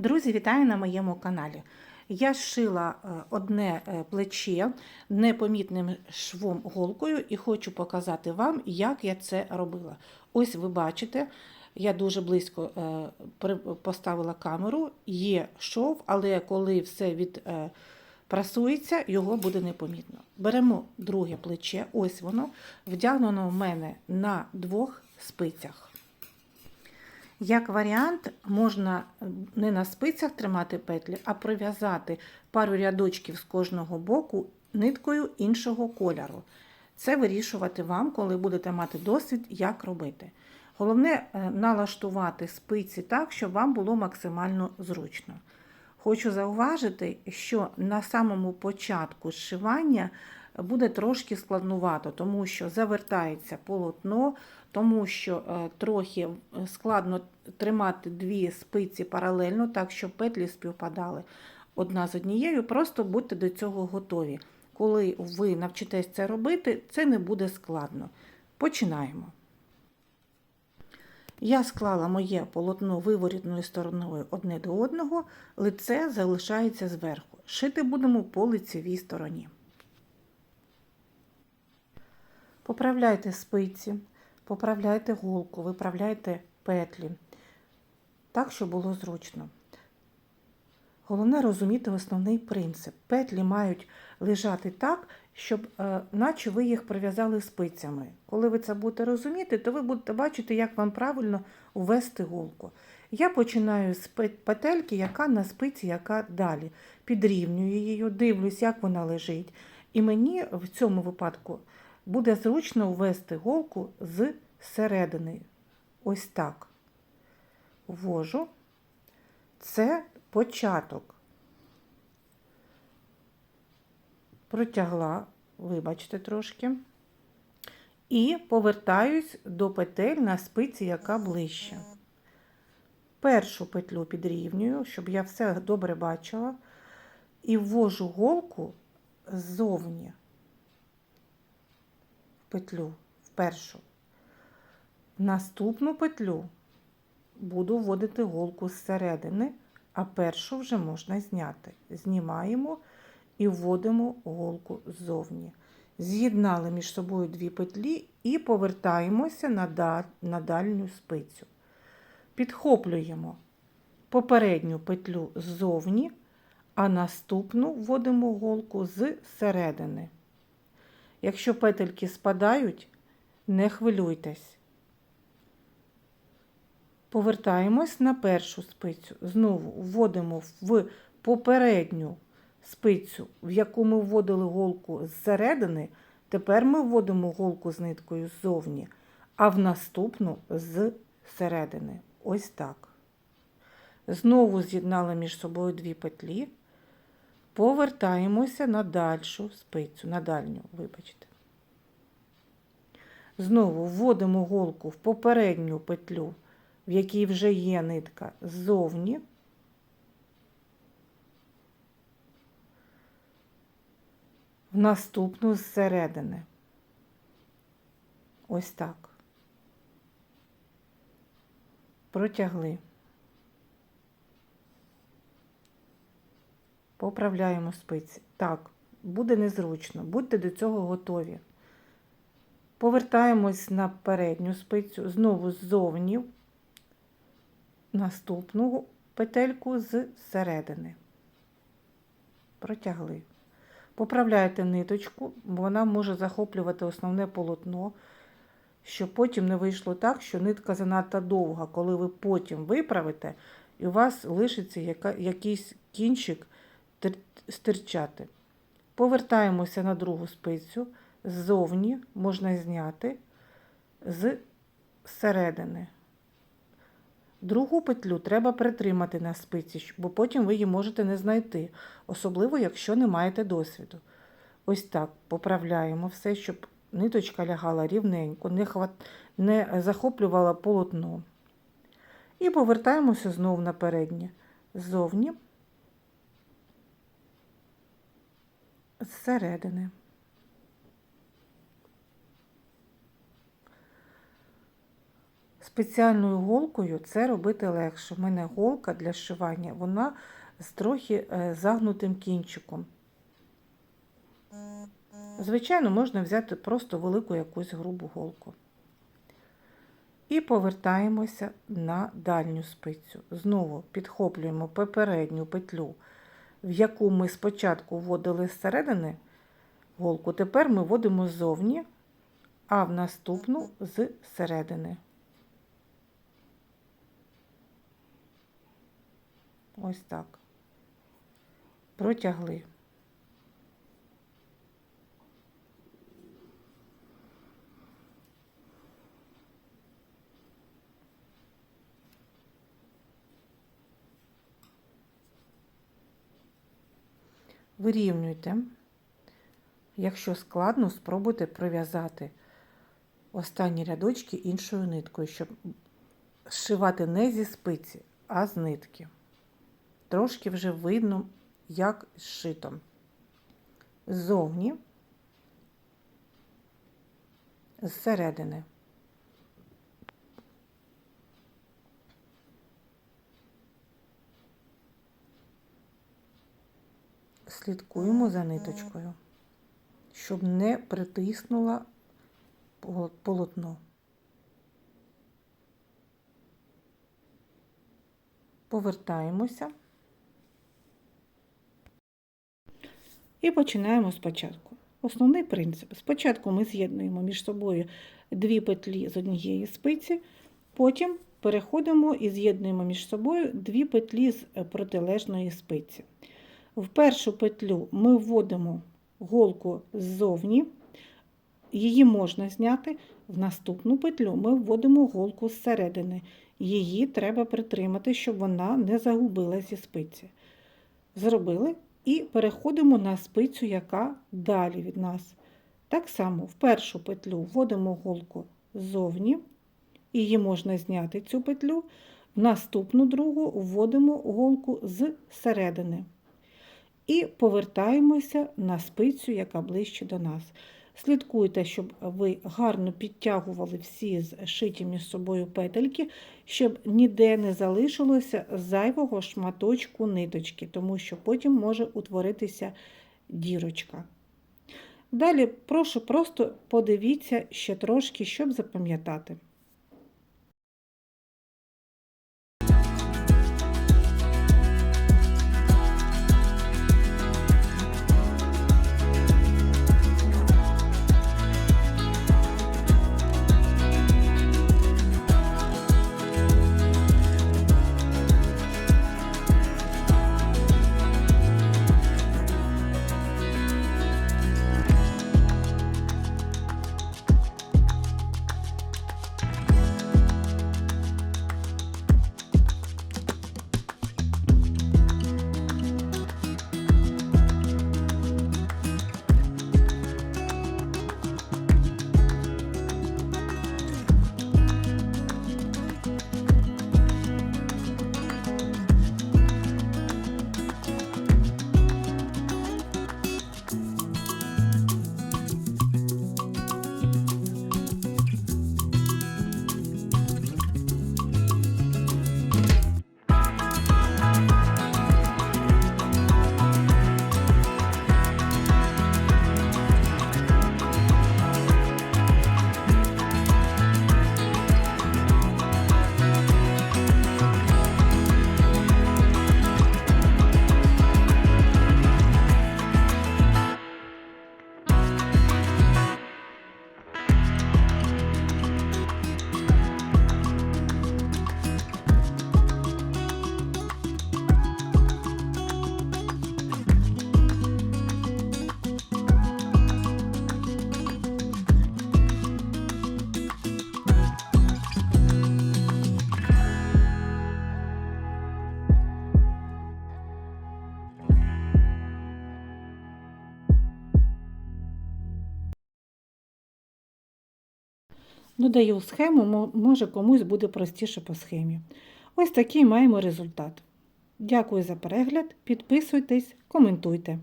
Друзі, вітаю на моєму каналі. Я зшила е, одне е, плече непомітним швом голкою і хочу показати вам, як я це робила. Ось ви бачите, я дуже близько е, поставила камеру, є шов, але коли все відпрасується, його буде непомітно. Беремо друге плече, ось воно, вдягнено в мене на двох спицях. Як варіант, можна не на спицях тримати петлі, а прив'язати пару рядочків з кожного боку ниткою іншого кольору. Це вирішувати вам, коли будете мати досвід, як робити. Головне е, налаштувати спиці так, щоб вам було максимально зручно. Хочу зауважити, що на самому початку зшивання буде трошки складнувато, тому що завертається полотно, тому що е, трохи складно тримати дві спиці паралельно, так щоб петлі співпадали одна з однією. Просто будьте до цього готові. Коли ви навчитесь це робити, це не буде складно. Починаємо. Я склала моє полотно виворітною стороною одне до одного, лице залишається зверху. Шити будемо по лицевій стороні. Поправляйте спиці, поправляйте голку, виправляйте петлі, так, щоб було зручно. Головне розуміти основний принцип. Петлі мають лежати так, щоб е, наче ви їх прив'язали спицями. Коли ви це будете розуміти, то ви будете бачити, як вам правильно ввести голку. Я починаю з петельки, яка на спиці, яка далі. Підрівнюю її, дивлюсь, як вона лежить. І мені в цьому випадку буде зручно ввести голку з середини. Ось так. Ввожу. Це початок. Протягла, вибачте трошки. І повертаюсь до петель на спиці, яка ближче. Першу петлю підрівнюю, щоб я все добре бачила. І ввожу голку ззовні петлю, в першу. Наступну петлю буду вводити голку зсередини, а першу вже можна зняти. Знімаємо і вводимо голку ззовні. З'єднали між собою дві петлі і повертаємося на дальню спицю. Підхоплюємо попередню петлю ззовні, а наступну вводимо голку з середини. Якщо петельки спадають, не хвилюйтесь. Повертаємось на першу спицю. Знову вводимо в попередню спицю, в яку ми вводили голку зсередини. Тепер ми вводимо голку з ниткою ззовні, а в наступну з середини. Ось так. Знову з'єднали між собою дві петлі. Повертаємося на дальшу спицю, на дальню, вибачте. Знову вводимо голку в попередню петлю, в якій вже є нитка ззовні. В наступну зсередини. Ось так. Протягли. Поправляємо спиці. Так, буде незручно, будьте до цього готові. Повертаємось на передню спицю, знову ззовні, наступну петельку з середини. Протягли. Поправляйте ниточку, бо вона може захоплювати основне полотно, щоб потім не вийшло так, що нитка занадто довга, коли ви потім виправите, і у вас лишиться якийсь кінчик стирчати. Повертаємося на другу спицю. Ззовні можна зняти з середини. Другу петлю треба притримати на спиці, бо потім ви її можете не знайти, особливо, якщо не маєте досвіду. Ось так поправляємо все, щоб ниточка лягала рівненько, не, хват... не захоплювала полотно. І повертаємося знову на переднє. Ззовні, зсередини. Спеціальною голкою це робити легше. У мене голка для шивання, вона з трохи е, загнутим кінчиком. Звичайно, можна взяти просто велику якусь грубу голку. І повертаємося на дальню спицю. Знову підхоплюємо попередню петлю, в яку ми спочатку вводили зсередини голку. Тепер ми вводимо ззовні, а в наступну з середини. Ось так. Протягли. Вирівнюйте. Якщо складно, спробуйте пров'язати останні рядочки іншою ниткою, щоб зшивати не зі спиці, а з нитки. Трошки вже видно, як зшито. Ззовні, зсередини. Слідкуємо за ниточкою, щоб не притиснула полотно. Повертаємося і починаємо спочатку. Основний принцип. Спочатку ми з'єднуємо між собою дві петлі з однієї спиці, потім переходимо і з'єднуємо між собою дві петлі з протилежної спиці. В першу петлю ми вводимо голку ззовні, її можна зняти. В наступну петлю ми вводимо голку зсередини. Її треба притримати, щоб вона не загубилася зі спиці. Зробили і переходимо на спицю, яка далі від нас. Так само в першу петлю вводимо голку ззовні, її можна зняти цю петлю. В наступну другу вводимо голку з середини. І повертаємося на спицю, яка ближче до нас. Слідкуйте, щоб ви гарно підтягували всі зшиті між собою петельки, щоб ніде не залишилося зайвого шматочку ниточки, тому що потім може утворитися дірочка. Далі прошу просто подивіться ще трошки, щоб запам'ятати. Додаю схему, може комусь буде простіше по схемі. Ось такий маємо результат. Дякую за перегляд, підписуйтесь, коментуйте.